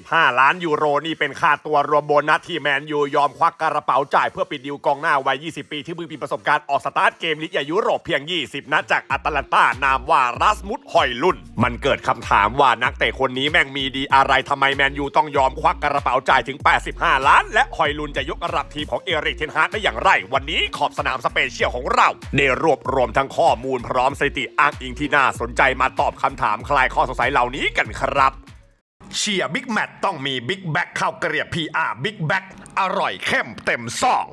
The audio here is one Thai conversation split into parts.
85 ล้านยูโรนี่เป็นค่าตัวรวมโบนัสที่แมนยูยอมควักกระเป๋าจ่ายเพื่อปิดดิวกองหน้าวัย 20 ปี ที่เพิ่งมีประสบการณ์ออกสตาร์ทเกมลีกยุโรปเพียง 20 นัดจากอัตแลนตานามว่ารัสมุดหอยลุนมันเกิดคำถามว่านักเตะคนนี้แม่งมีดีอะไรทำไมแมนยูต้องยอมควักกระเป๋าจ่ายถึง 85 ล้าน และหอยลุนจะยกระดับทีมของเอริกเทนฮากได้อย่างไร วันนี้ขอบสนามสเปเชียลของเราได้รวบรวมทั้งข้อมูลพร้อมสถิติอ้างอิงที่น่าสนใจมาตอบคำถามคลายข้อสงสัยเหล่านี้กันครับ เชียร์บิ๊กแมตต้องมีบิ๊กแบ็คข้าวเกรียบ PR บิ๊กแบ็คอร่อยเข้มเต็มซอง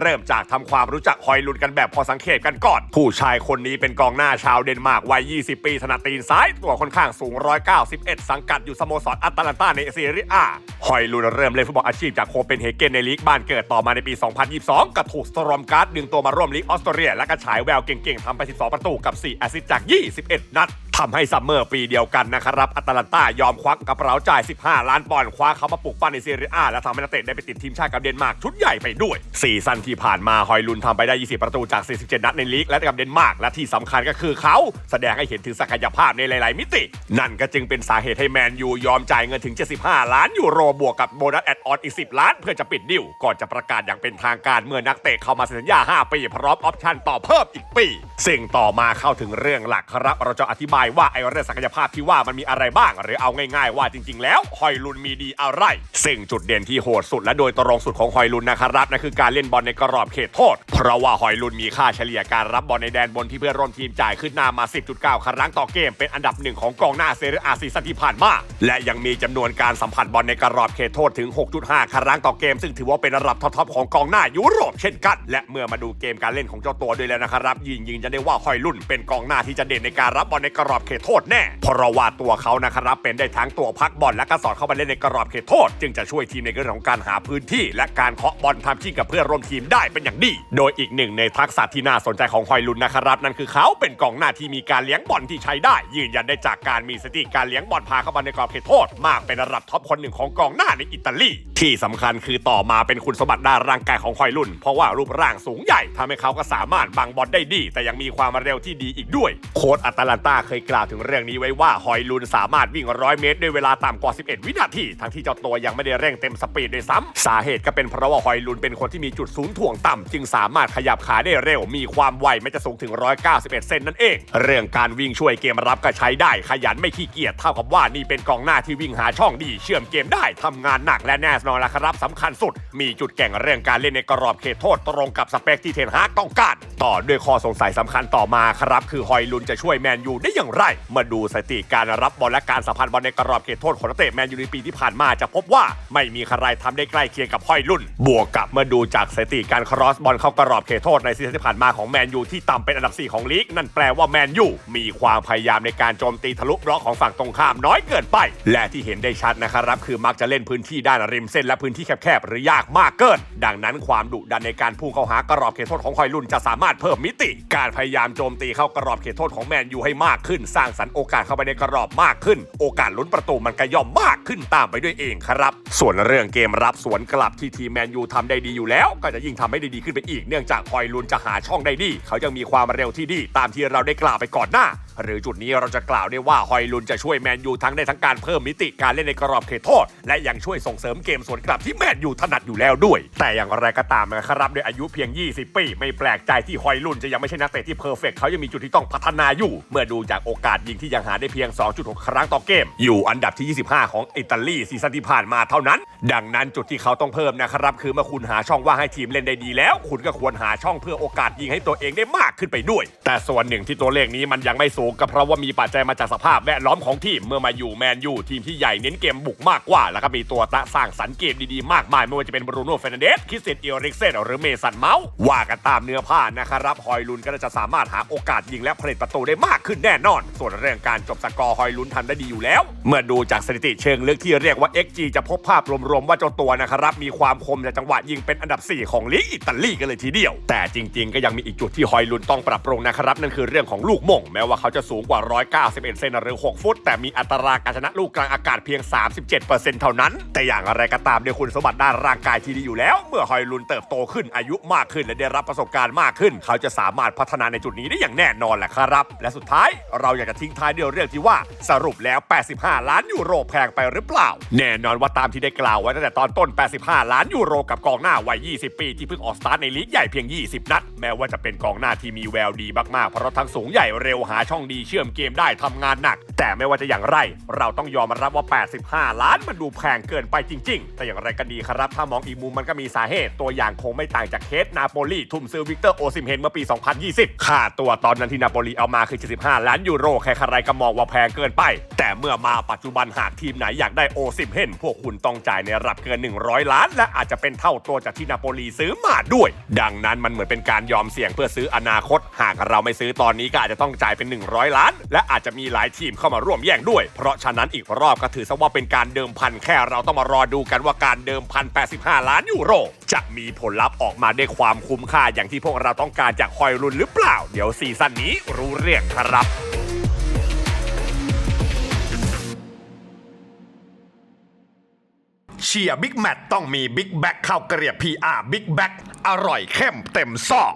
เริ่มจากทำความรู้จักฮอยลุนกันแบบพอสังเกตกันก่อน ผู้ชายคนนี้เป็นกองหน้าชาวเดนมาร์กวัย 20 ปีถนัดตีนซ้าย ตัวค่อนข้างสูง 191 สังกัดอยู่สโมสรอัตแลนตาในซีเรียอาฮอยลุนเริ่มเล่นฟุตบอลอาชีพจากโคเปนเฮเกนในลีกบ้านเกิดต่อมาในปี 2022 กับถูกสตรอมการ์ดดึงตัวมาร่วมลีกออสเตรเลีย และก็ฉายแววเก่งๆทำไป 12 ประตูกับ 4 แอสซิสต์จาก 21 นัด ทำให้ซัมเมอร์ปีเดียวกันนะครับอัตแลนตายอมควักกระเป๋าจ่าย 15 ล้านปอนด์คว้าเขามาปลุกปั้นในซีเรียอาและทำให้นักเตะได้ไปติดทีมชาติกับเดนมาร์กชุดใหญ่ไปด้วยซีซั่นที่ผ่านมาฮอยลุนทำไปได้ 20 ประตูจาก 47 นัดในลีกและกับเดนมาร์กและที่สำคัญก็คือเขาแสดงให้เห็นถึงศักยภาพในหลาย ๆ มิติ นั่นก็จึงเป็นสาเหตุให้แมนยูยอมจ่ายเงินถึง 75 ล้านยูโรบวกกับโบนัสแอดออนอีก 10 ล้านเพื่อจะปิดดิวก่อนจะประกาศอย่างเป็นทางการเมื่อนักเตะเข้ามาเซ็นสัญญา 5 ปีพร้อมออปชั่นต่อเพิ่มอีกปี สิ่งต่อมาเข้าถึงเรื่องหลักครับเราจะอธิบายว่าไอ้เรื่องศักยภาพที่ว่ามันมีอะไรบ้าง หรือเอาง่ายๆว่าจริง ๆ แล้วฮอยลุนมีดีอะไรสิ่งจุดเด่นที่โหดสุดและโดยตรงสุดของฮอยลุนนะครับนั่นคือการเล่นบอลในกรอบเขตโทษ เพราะว่าฮอยลุนมีค่าเฉลี่ยการรับบอลในแดนบนที่เพื่อนร่วมทีมจ่ายขึ้นหน้ามา 10.9 ครั้งต่อเกม เป็นอันดับหนึ่งของกองหน้าเซเรียอาซีซั่นที่ผ่านมา และยังมีจำนวนการสัมผัสบอลในกรอบเขตโทษถึง 6.5 ครั้งต่อเกม ซึ่งถือว่าเป็นระดับท็อปๆของกองหน้ายุโรปเช่นกัน และเมื่อมาดูเกมการเล่นของเจ้าตัวด้วยแล้วนะครับยิงยิงจะได้ว่าฮอยลุนเป็นกองหน้าที่จะเด่นในการรับบอลในกรอบเขตโทษแน่เพราะว่าตัวเขานะครับเป็นได้ทั้งตัวพักบอลและก็สอดเข้าไปเล่นในกรอบเขตโทษ จึงจะช่วยทีมในเรื่องของการหาพื้นที่ และการเคาะบอลทำชิ่งกับเพื่อนร่วมทีมได้เป็นอย่างดี โดยอีกหนึ่งในทักษะที่น่าสนใจของฮอยลุนนะครับ นั่นคือเขาเป็นกองหน้าที่มีการเลี้ยงบอลที่ใช้ได้ ยืนยันได้จากการมีสถิติการเลี้ยงบอลพาเข้ามาในกรอบเขตโทษ มากเป็นระดับท็อปคนหนึ่งของกองหน้าในอิตาลี ที่สำคัญคือต่อมาเป็นคุณสมบัติด้านร่างกายของฮอยลุนเพราะว่ารูปร่างสูงใหญ่ทำให้เขาก็สามารถบังบอลได้ดี แต่ยังมีความเร็วที่ดีอีกด้วย โค้ชอัตแลนตาเคยกล่าวถึงเรื่องนี้ไว้ว่าฮอยลุนสามารถวิ่งร้อยเมตรด้วยเวลาต่ำกว่า 11 วินาที ทั้งที่เจ้าตัวยังไม่ได้เร่งเต็มสปีดด้วยซ้ำสาเหตุก็เป็นเพราะว่าฮอยลุนเป็นคนที่มีจุดศูนย์ถ่วงต่ำจึงสามารถขยับขาได้เร็ว มีความไวไม่จะสูงถึง 191 เซนนั่นเอง เรื่องการวิ่งช่วยเกมรับก็ใช้ได้ ขยันไม่ขี้เกียจเท่ากับว่านี่เป็นกองหน้าที่วิ่งหาช่องดี เชื่อมเกมได้ทำงานหนักและแน่นอนละครับสำคัญสุด มีจุดแก่งเรื่องการเล่นในกรอบเขตโทษตรงกับสเปคที่เทนฮากต้องการต่อด้วยข้อสงสัยสำคัญต่อมาครับ คือฮอยลุนจะช่วยแมนยูได้อย่างไร มาดูสถิติการรับบอลและการสัมพันธ์บอลในกรอบเขตโทษของนักเตะแมนยูในปีที่ผ่านมาจะพบว่าไม่มีใครทำได้ใกล้เคียงกับฮอยลุนบวกกับเมื่อดูจากสถิติการครอสบอลเข้ากรอบเขตโทษในซีซั่นที่ผ่านมาของแมนยูที่ต่ำเป็นอันดับ 4 ของลีกนั่นแปลว่าแมนยูมีความพยายามในการโจมตีทะลุบล็อกของฝั่งตรงข้ามน้อยเกินไป และที่เห็นได้ชัดนะครับคือมักจะเล่นพื้นที่ด้านริมเส้นและพื้นที่แคบๆหรือยากมากเกิน ดังนั้นความดุดันในการพุ่งเข้าหากรอบเขตโทษของฮอยลุนจะสามารถเพิ่มมิติ การพยายามโจมตีเข้ากรอบเขตโทษของแมนยูให้มากขึ้น สร้างสรรค์โอกาสเข้าไปในกรอบมากขึ้น โอกาสลุ้นประตูมันก็ย่อมมากขึ้นตามไปด้วยเองครับ ส่วนเรื่องเกมรับสวนกลับที่ทีมแมนยูทำได้ดีอยู่แล้ว ก็จะยิ่งทำให้ได้ดีขึ้นไปอีก เนื่องจากฮอยลุนจะหาช่องได้ดี เขายังมีความเร็วที่ดี ตามที่เราได้กล่าวไปก่อนหน้า หรือจุดนี้เราจะกล่าวได้ว่าฮอยลุนจะช่วยแมนยูทั้งได้ทั้งการเพิ่มมิติการเล่นในกรอบเขตโทษ และยังช่วยส่งเสริมเกมสวนกลับที่แมนยูถนัดอยู่แล้วด้วย แต่อย่างไรก็ตามนะครับด้วยอายุเพียง 20 ปี ไม่แปลกใจที่ฮอยลุนจะยังไม่ใช่นักเตะที่เพอร์เฟกเขายังมีจุดที่ต้องพัฒนาอยู่ เมื่อดูจากโอกาสยิงที่ยังหาได้เพียง 2.6 ครั้งต่อเกม อยู่อันดับที่ 25 ของอิตาลีซีซั่นที่ผ่านมาเท่านั้น ดังนั้นจุดที่เขาต้องเพิ่มนะครับคือเมื่อคุณหาช่องว่างให้ทีมเล่นได้ดีแล้ว คุณก็ควรหาช่องเพื่อโอกาสยิงให้ตัวเองได้มากขึ้นไปด้วย แต่ส่วนหนึ่งที่ตัวเลขนี้มันยังไม่สูงก็เพราะว่ามีปัจจัยมาจากสภาพแวดล้อมของทีมเมื่อมาอยู่แมนยูทีมที่ใหญ่เน้นเกมบุกมากกว่า แล้วก็มีตัวตะสร้างสรรเกมดีๆ มากมาย ไม่ว่าจะเป็นบรูโน่เฟรนเดสคริสเตียนเอริกเซนหรือเมสันเมาส์ว่ากันตามเนื้อผ้านะครับฮอยลุนก็จะสามารถหาโอกาสยิงและผลิตประตูได้มากขึ้นแน่นอน ส่วนเรื่องการจบสกอร์ฮอยลุนทำได้ดีอยู่แล้ว เมื่อดูจากสถิติเชิงลึกที่เรียกว่า XG จะพบภาพรวมๆว่าเจ้าตัวนะครับมีความคมในจังหวะยิงเป็นอันดับ 4 ของลีกอิตาลีกันเลยทีเดียว แต่จริงๆ ก็ยังมีอีกจุดที่ฮอยลุนต้องปรับปรุงนะครับนั่นคือเรื่องของลูกม่งแม้ว่าเขาจะสูงกว่า 191 เซนหรือ 6 ฟุต แต่มีอัตราการชนะลูกกลางอากาศเพียง 37%เท่านั้น แต่อย่างไรก็ตามด้วยคุณสมบัติด้านร่างกายที่ดีอยู่แล้ว เมื่อฮอยลุนเติบโตขึ้นอายุมากขึ้นและได้รับประสบการณ์มากขึ้น เขาจะสามารถพัฒนาในจุดนี้ได้อย่างแน่นอนแหละครับ และสุดท้ายเราอยากจะทิ้งท้ายด้วยเรื่องที่ว่าสรุปแล้ว 85 ล้านยูโรแพงไปหรือเปล่า แน่นอนว่าตามที่ได้กล่าวไว้ตั้งแต่ตอนต้น 85 ล้านยูโรกับกองหน้าวัย 20 ปี ที่เพิ่งออกสตาร์ทในลีกใหญ่เพียง 20 นัด แม้ว่าจะเป็นกองหน้าที่มีแววดีมากๆเพราะทั้งสูงใหญ่เร็วหาช่องดีเชื่อมเกมได้ทำงานหนัก แต่ไม่ว่าจะอย่างไร เราต้องยอมรับว่า 85 ล้านมันดูแพงเกินไปจริง ๆ แต่อย่างไรก็ดีครับ ถ้ามองอีกมุมมันก็มีสาเหตุ ตัวอย่างคงไม่ต่างจากเคสนาโปลีทุ่มซื้อวิกเตอร์โอซิมเฮนเมื่อปี 2020 ค่าตัวตอนนั้นที่นาโปลีเอามาคือ 75 ล้านยูโรใครๆก็มองว่าแพงเกินไป แต่เมื่อมาปัจจุบันหากทีมไหนอยากได้โอซิมเฮนพวกคุณต้องจ่ายในระดับเกิน 100 ล้าน และอาจจะเป็นเท่าตัวจากที่นาโปลีซื้อมาด้วย ดังนั้นมันเหมือนเป็นการยอมเสี่ยงเพื่อซื้ออนาคต หากเราไม่ซื้อตอนนี้ก็อาจจะต้องจ่ายเป็น 100 ล้าน และอาจจะมีหลายทีมเข้ามาร่วมแย่งด้วย เพราะฉะนั้นอีกรอบก็ถือซะว่าเป็นการเดิมพันแค่เราต้องมารอดูกันว่าการเดิมพัน85 ล้านยูโร จะมีผลลัพธ์ออกมาได้ความคุ้มค่าอย่างที่พวกเราต้องการจากฮอยลุนหรือเปล่า เดี๋ยวซีซั่นนี้รู้เรื่องครับเชียร์บิ๊กแมตต้องมีบิ๊กแบ็คข้าวเกรียบ PR บิ๊กแบ็คอร่อยเข้มเต็มซอง